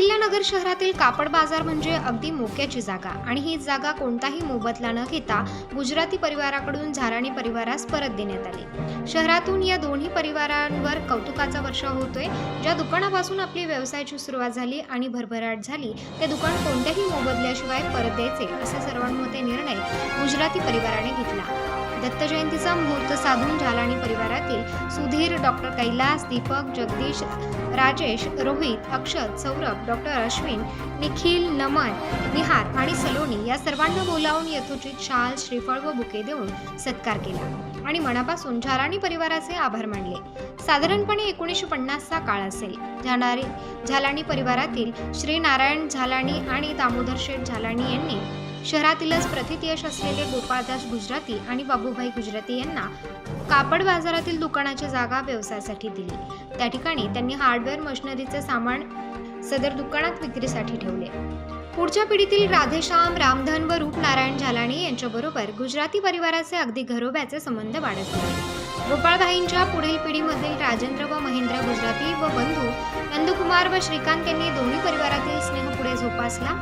अहिल्यानगर शहरातील कापड बाजार म्हणजे अगदी मोक्याची जागा. आणि ही जागा कोणताही मोबदला न घेता गुजराती परिवाराकडून झाराणी परिवारास परत देण्यात आली. शहरातून या दोन्ही परिवारांवर कौतुकाचा वर्षाव होतोय. ज्या दुकानापासून आपली व्यवसायाची सुरुवात झाली आणि भरभराट झाली ते दुकान कोणत्याही मोबदल्याशिवाय परत द्यायचे असा सर्वांमध्ये निर्णय गुजराती परिवाराने घेतला. दत्त जयंतीचा मुहूर्त साधून झालाणी परिवारातील सुधीर डॉक्टर कैलास दीपक जगदीश राजेश रोहित अक्षत सौरभ डॉक्टर अश्विन निखिल नमन निहार आणि सलोनी या सर्वांना बोलावून यथोचित शाल श्रीफळ व बुके देऊन सत्कार केला आणि मनापासून झालाणी परिवाराचे आभार मानले. साधारणपणे एकोणीसशे पन्नासचा काळ असेल. झालाणी परिवारातील श्री नारायण झालाणी आणि दामोदर शेठ झालाणी यांनी शहरातीलच प्रथितयश असलेले गोपाळदास गुजराती आणि बाबूभाई गुजराती यांना कापड बाजारातील दुकानाची जागा व्यवसायासाठी दिली. त्या ठिकाणी त्यांनी हार्डवेअर मशिनरीचे सामान सदर दुकानात विक्रीसाठी ठेवले. पुढच्या पिढीतील राधेश्याम रामधन व रूपनारायण झालाणी यांच्याबरोबर गुजराती परिवाराचे अगदी घरोब्याचे संबंध वाढत गेले. गोपाळभाईंच्या पुढील पिढीमधील राजेंद्र व महेंद्र गुजराती व बंधू नंदकुमार व श्रीकांत यांनी दोन्ही परिवारात जोपासला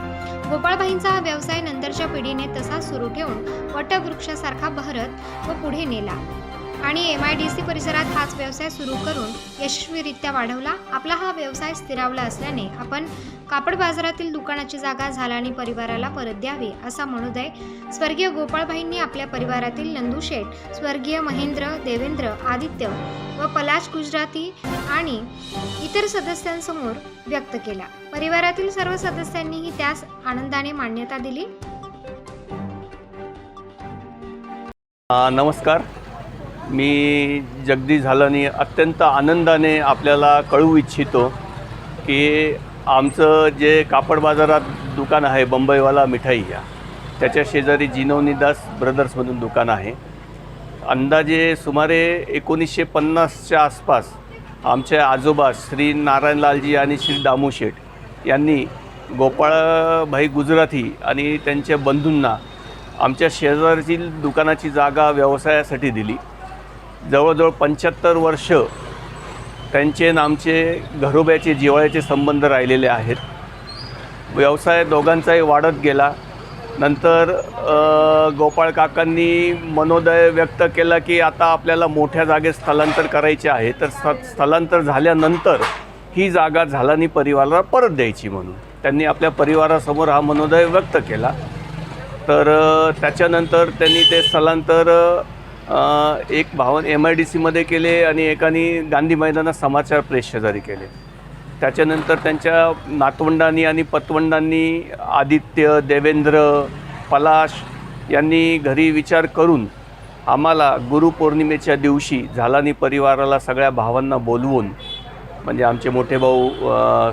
गोपाळबाईंचा हा व्यवसाय नंतरच्या पिढीने तसाच सुरू ठेवून वटवृक्षासारखा बहरत व पुढे नेला. आणि एम आय डी सी परिसरात हाच व्यवसाय सुरू करून यशस्वीरित्या वाढवला. आपला हा व्यवसाय स्थिरावला असल्याने आपण कापड बाजारातील दुकानाची जागा झालानी परिवाराला परत द्यावी असा मनोदय स्वर्गीय गोपाळभाईंनी आपल्या परिवारातील नंदू शेठ स्वर्गीय महेंद्र देवेंद्र आदित्य व पलाश गुजराती आणि इतर सदस्यांसमोर व्यक्त केला. परिवारातील सर्व सदस्यांनीही त्यास आनंदाने मान्यता दिली. आ, नमस्कार. मी जगदीश झालानी अत्यंत आनंदाने आपल्याला कळवू इच्छितो की आमचं जे कापड बाजारात दुकान आहे बंबईवाला मिठाई या त्याच्या शेजारी जिनवनीदास ब्रदर्समधून दुकान आहे. अंदाजे सुमारे एकोणीसशे पन्नासच्या आसपास आमचे आजोबा श्री नारायणलालजी आणि श्री दामू शेठ यांनी गोपाळभाई गुजराती आणि त्यांच्या बंधूंना आमच्या शेजारची दुकानाची जागा व्यवसायासाठी दिली. जवळजवळ पंच्याहत्तर वर्ष त्यांचे आणि आमचे घरोब्याचे जिवाळ्याचे संबंध राहिलेले आहेत. व्यवसाय दोघांचाही वाढत गेला. नंतर गोपाळ काकांनी मनोदय व्यक्त केला की आता आपल्याला मोठ्या जागेत स्थलांतर करायचे आहे. तर स्थलांतर झाल्यानंतर ही जागा झालानी परिवाराला परत द्यायची म्हणून. त्यांनी आपल्या परिवारासमोर हा मनोदय व्यक्त केला. तर त्याच्यानंतर त्यांनी ते स्थलांतर एक भावन एम आय डी सीमध्ये केले आणि एकाने गांधी मैदानात समाचार प्रेस शेजारी केले. त्याच्यानंतर त्यांच्या नातवंडांनी आणि पतवंडांनी आदित्य देवेंद्र पलाश यांनी घरी विचार करून आम्हाला गुरुपौर्णिमेच्या दिवशी झालानी परिवाराला सगळ्या भावांना बोलवून म्हणजे आमचे मोठे भाऊ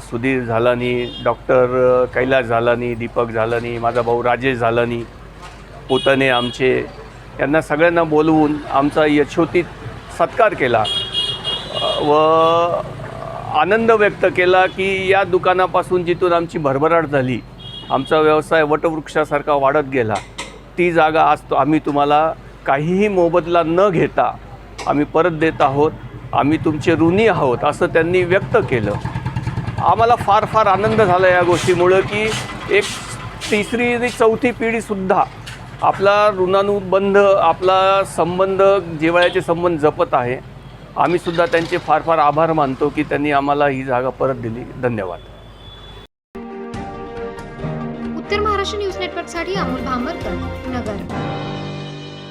सुधीर झालानी डॉक्टर कैलास झालानी दीपक झालानी माझा भाऊ राजेश झालानी पोतने आमचे यांना सगळ्यांना बोलवून आमचा यशोतीत सत्कार केला. व आनंद व्यक्त केला की या दुकानापासून जिथून आमची भरभराट झाली आमचा व्यवसाय वटवृक्षासारखा वाढत गेला. ती जागा आज आम्ही तुम्हाला काहीही मोबदला न घेता आम्ही परत देत आहोत आम्ही तुमचे ऋणी आहोत असं त्यांनी व्यक्त केलं. आम्हाला फार फार आनंद झाला या गोष्टीमुळं की एक तिसरी आणि चौथी पिढीसुद्धा आपला ऋणानुबंध आपला संबंध जिवाळ्याचे संबंध जपत आहे. आम्ही सुद्धा त्यांचे फार फार आभार मानतो की त्यांनी आम्हाला ही जागा परत दिली. धन्यवाद. उत्तर महाराष्ट्र न्यूज नेटवर्कसाठी अमोल भांबरकर नगर.